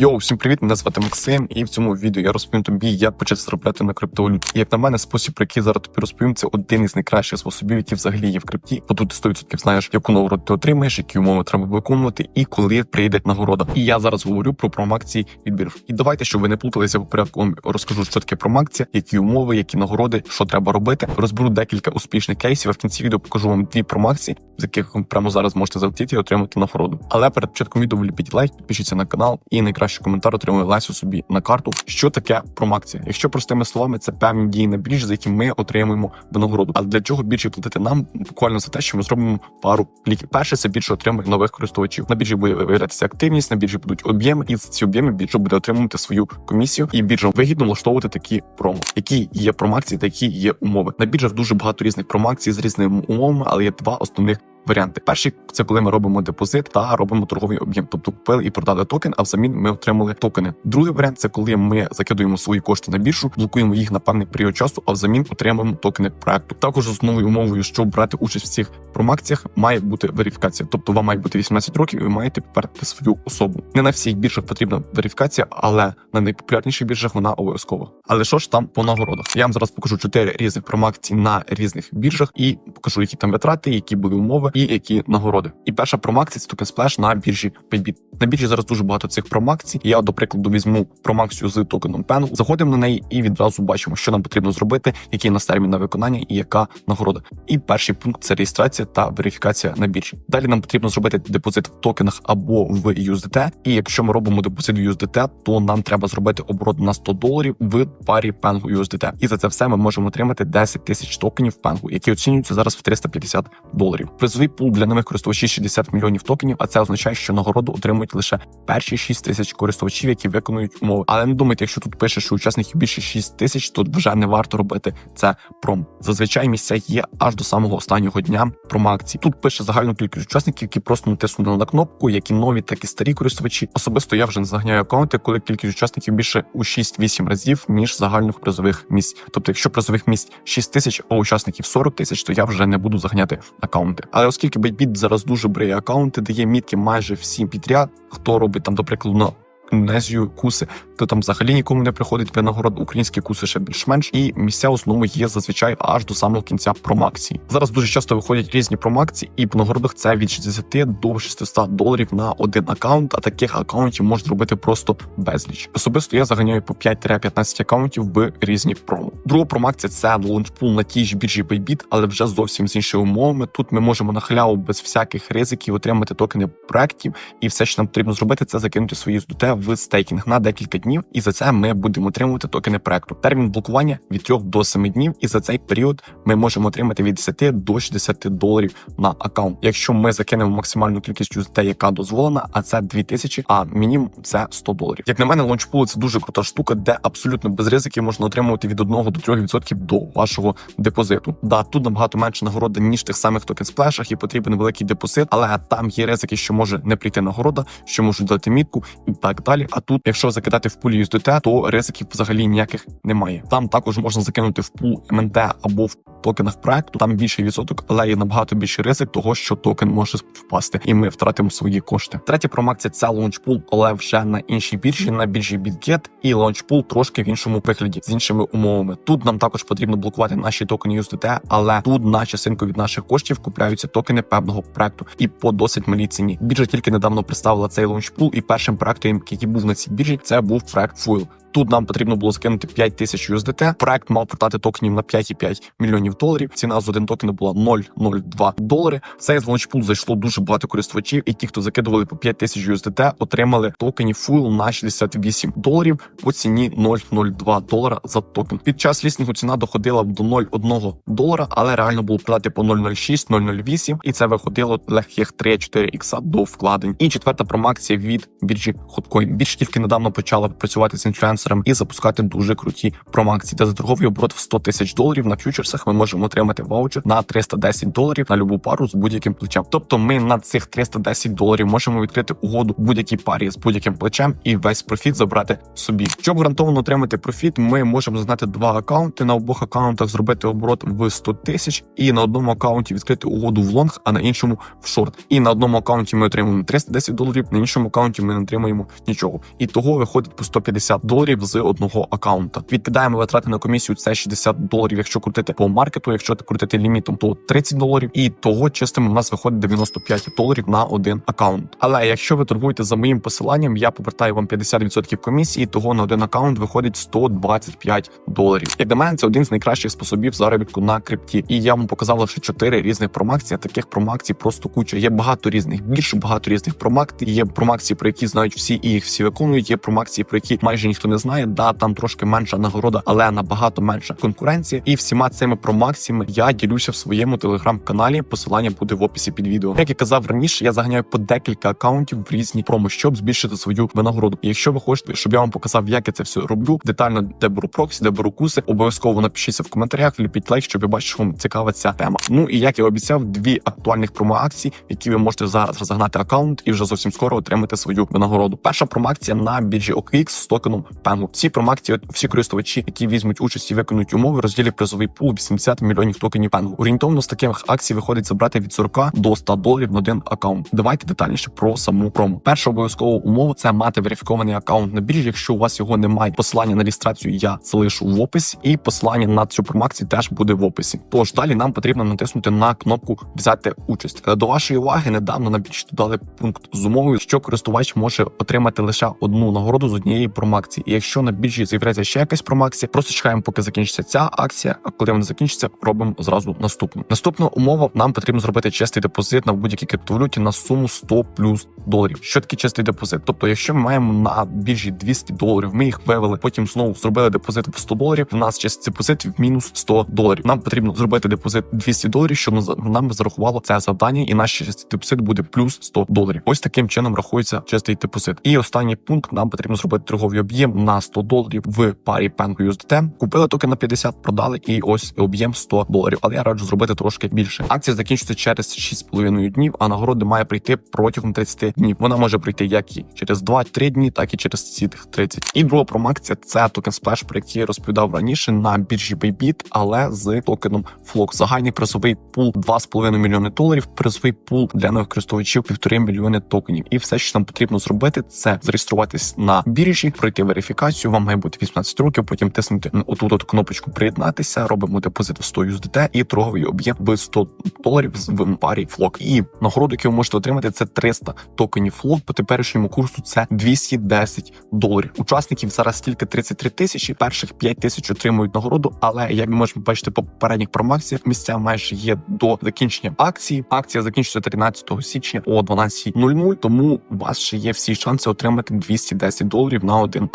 Йоу, всім привіт! Мене звати Максим, і в цьому відео я розповім тобі, як почати заробляти на криптовалюті. Як на мене, спосіб, про який зараз тобі розповім, це один із найкращих способів, які взагалі є в крипті. Бо тут ти 100% знаєш, яку нагороду ти отримаєш, які умови треба виконувати, і коли прийде нагорода. І я зараз говорю про промакції від бірж. І давайте, щоб ви не плуталися по порядку, розкажу, що таке промакція, які умови, які нагороди, що треба робити. Розберу декілька успішних кейсів. А в кінці відео покажу вам дві промакції, з яких прямо зараз можете залетіти і отримати нагороду. Але перед початком відео вліпіть лайк, підпишіться на канал і найкращий коментар отримує Лесю собі на карту. Що таке промакція? Якщо простими словами, це певні дії на біржі, за які ми отримуємо винагороду. А для чого біржі платити нам буквально за те, що ми зробимо пару кліків. Перше, це біржа отримує нових користувачів. На біржі буде виявлятися активність, на біржі будуть об'єми, і за ці об'єми біржа буде отримувати свою комісію, і біржам вигідно влаштовувати такі промо, які є промакції, та які є умови. На біржах дуже багато різних промакцій з різними умовами, але є два основних. Варіанти перший це коли ми робимо депозит та робимо торговий об'єм, тобто купили і продали токен, а взамін ми отримали токени. Другий варіант це коли ми закидуємо свої кошти на біржу, блокуємо їх на певний період часу, а взамін отримуємо токени проекту. Також основною умовою, щоб брати участь в цих промакціях, має бути верифікація. Тобто вам має бути 18 років, і ви маєте підтвердити свою особу. Не на всіх біржах потрібна верифікація, але на найпопулярніших біржах вона обов'язкова. Але що ж там по нагородах? Я вам зараз покажу чотири різних промакції на різних біржах і покажу, які там витрати, які були умови і які нагороди. І перша промакція це токен сплеш на біржі Bybit. На біржі зараз дуже багато цих промакцій. Я, до прикладу, візьму промакцію з токеном PEN, заходимо на неї і відразу бачимо, що нам потрібно зробити, який нас термін на виконання і яка нагорода. І перший пункт це реєстрація та верифікація на біржі. Далі нам потрібно зробити депозит в токенах або в USDT. І якщо ми робимо депозит в USDT, то нам треба зробити оборот на 100 доларів в парі пенгу USDT. І за це все ми можемо отримати 10 тисяч токенів пенгу, які оцінюються зараз в 350 доларів. Призовий пул для нових користувачів 60 мільйонів токенів, а це означає, що нагороду отримують лише перші 6 тисяч користувачів, які виконують умови. Але не думайте, якщо тут пише, що учасників більше 6 тисяч, то вже не варто робити це пром. Зазвичай місця є аж до самого останнього дня промоакції. Тут пише загальну кількість учасників, які просто натиснули на кнопку, які нові, так і старі користувачі. Особисто я вже не заганяю аккаунти, коли кількість учасників більше у 6-8 разів ніж загальних призових місць. Тобто, якщо призових місць 6 тисяч, а учасників 40 тисяч, то я вже не буду заганяти аккаунти. Але оскільки Bybit зараз дуже бриє аккаунти, дає мітки майже всім підряд, хто робить там, до прикладу, на Індонезію куси, то там взагалі нікому не приходить винагород. Українські куси ще більш-менш, і місця в основному є зазвичай аж до самого кінця промакції. Зараз дуже часто виходять різні промакції, і по нагородах це від 60 до 600 доларів на один аккаунт. А таких аккаунтів можна робити просто безліч. Особисто я заганяю по 5-15 аккаунтів в різні промо. Друга промакція це лаунчпул на тій ж біржі Bybit, але вже зовсім з іншими умовами. Тут ми можемо на халяву без всяких ризиків отримати токени проектів, і все, що нам потрібно зробити, це закинути свої USDT в стейкінг на декілька днів, і за це ми будемо отримувати токени проекту. Термін блокування від 3 до 7 днів, і за цей період ми можемо отримати від 10 до 60 доларів на аккаунт. Якщо ми закинемо максимальну кількість USDT, яка дозволена, а це 2000, а мінімум це 100 доларів. Як на мене, лаунчпул це дуже крута штука, де абсолютно без ризиків можна отримувати від 1 до 3% до вашого депозиту. Да, тут набагато менше нагорода ніж тих самих токен сплешах, і потрібен великий депозит, але там є ризики, що може не прийти нагорода, що можуть дати мітку і так далі. А тут, якщо закидати в пулі USDT, то ризиків взагалі ніяких немає. Там також можна закинути в пул МНТ або в токенах проекту. Там більший відсоток, але є набагато більший ризик того, що токен може впасти, і ми втратимо свої кошти. Третя промакція це лаунчпул, але вже на іншій біржі, на біржі BitGet, і лаунчпул трошки в іншому вигляді з іншими умовами. Тут нам також потрібно блокувати наші токени USDT, але тут на частинку від наших коштів купляються токени певного проекту і по досить малій ціні. Біржа тільки недавно представила цей лаунчпул, і першим проектом, який був на цій біржі, це був проект Fuel. Тут нам потрібно було закинути 5 тисяч USDT. Проект мав продати токенів на 5,5 мільйонів доларів. Ціна з один токен була 0,02 долари. В цей лаунчпул зайшло дуже багато користувачів, і ті, хто закидували по 5 тисяч USDT, отримали токенів Fuel на 68 доларів по ціні 0,02 долара за токен. Під час лістингу ціна доходила до 0,1 долара, але реально було продати по 0,06, 0,08, і це виходило легких 3-4 ікса до вкладень. І четверта промакція від біржі Hotcoin. Бірж тільки недавно почала працювати з інфлюенсерами інвесторами і запускати дуже круті промакції. Та за торговий оборот в 100 тисяч доларів на фьючерсах ми можемо отримати ваучер на 310 доларів на любу пару з будь-яким плечем. Тобто ми на цих 310 доларів можемо відкрити угоду будь-якій парі з будь-яким плечем і весь профіт забрати собі. Щоб гарантовано отримати профіт, ми можемо знати два акаунти на обох акаунтах, зробити оборот в 100 тисяч, і на одному акаунті відкрити угоду в лонг, а на іншому в шорт. І на одному акаунті ми отримуємо 310 доларів, на іншому акаунті ми не отримуємо нічого. І того виходить по 150 доларів з одного акаунта. Відкидаємо витрати на комісію. Це 60 доларів, якщо крутити по маркету, якщо крутити лімітом, то 30 доларів. І того чистим у нас виходить 95 доларів на один акаунт. Але якщо ви торгуєте за моїм посиланням, я повертаю вам 50% комісії. Того на один акаунт виходить 125 доларів. Як на мене, це один з найкращих способів заробітку на крипті. І я вам показав лише 4 різних промакції. Таких промакцій просто куча. Є багато різних більше, багато різних промакцій. Є промакції, про які знають всі і їх всі виконують. Є промакції, про які майже ніхто не знає. Да, там трошки менша нагорода, але набагато менша конкуренція. І всіма цими промакціями я ділюся в своєму телеграм-каналі. Посилання буде в описі під відео. Як я казав раніше, я заганяю по декілька акаунтів в різні промо, щоб збільшити свою винагороду. І якщо ви хочете, щоб я вам показав, як я це все роблю, детально де беру проксі, де беру куси, обов'язково напишіться в коментарях, ліпіть лайк, щоб я бачив, що вам цікава ця тема. Ну і як я обіцяв, дві актуальних промо-акції, які ви можете зараз розігнати акаунт і вже зовсім скоро отримати свою винагороду. Перша промакція на біржі OKX з токеном Pengu. Ці промакції, всі користувачі, які візьмуть участь і виконують умови, розділять призовий пул 80 мільйонів токенів Pengu. Орієнтовно з таких акцій виходить забрати від 40 до 100 доларів на один акаунт. Давайте детальніше про саму промо. Перша обов'язкова умова це мати верифікований акаунт на біржі. Якщо у вас його немає, посилання на реєстрацію я залишу в описі, і посилання на цю промакцію теж буде в описі. Тож далі нам потрібно натиснути на кнопку взяти участь. Е, До вашої уваги недавно на біржі додали пункт з умовою, що користувач може отримати лише одну нагороду з однієї промакції. Якщо на біржі з'являється ще якась промакція, просто чекаємо, поки закінчиться ця акція. А коли вона закінчиться, робимо зразу наступну. Наступна умова нам потрібно зробити чистий депозит на будь-якій криптовалюті на суму 100 плюс доларів. Що таке чистий депозит? Тобто, якщо ми маємо на біржі 200 доларів, ми їх вивели, потім знову зробили депозит в 100 доларів. У нас чистий депозит в мінус 100 доларів. Нам потрібно зробити депозит 200 доларів, щоб нам зарахувало це завдання, і наш чистий депозит буде плюс 100 доларів. Ось таким чином рахується чистий депозит. І останній пункт нам потрібно зробити торговий об'єм на 100 доларів в парі Pengu USDT. Купили токен на 50, продали, і ось об'єм 100 доларів. Але я раджу зробити трошки більше. Акція закінчиться через 6,5 днів, а нагорода має прийти протягом 30 днів. Вона може прийти як і через 2-3 дні, так і через ці тих 30. І друга промакція це токен Splash, про який я розповідав раніше на біржі Bybit, але з токеном Flock. Загальний призовий пул 2,5 мільйони доларів. Призовий пул для нових користувачів 1,5 мільйони токенів. І все, що нам потрібно зробити, це зареєструватись на біржі, пройти верифікацію. Вам має бути 18 років. Потім тиснути отут от кнопочку приєднатися. Робимо депозит в 100 USDT і торговий об'єм в 100 доларів в парі Flock. І нагороду, яку ви можете отримати, це 300 токенів Flock. По теперішньому курсу це 210 доларів. Учасників зараз тільки 33 тисячі. Перших 5 тисяч отримують нагороду. Але як ми можемо бачити по попередніх промакціях, місця майже є до закінчення акції. Акція закінчиться 13 січня о 12.00, Тому у вас ще є всі шанси отримати 210 доларів на один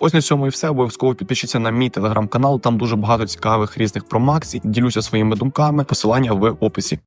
Ось на цьому і все. Обов'язково підпишіться на мій телеграм-канал. Там дуже багато цікавих різних промакцій. Ділюся своїми думками. Посилання в описі.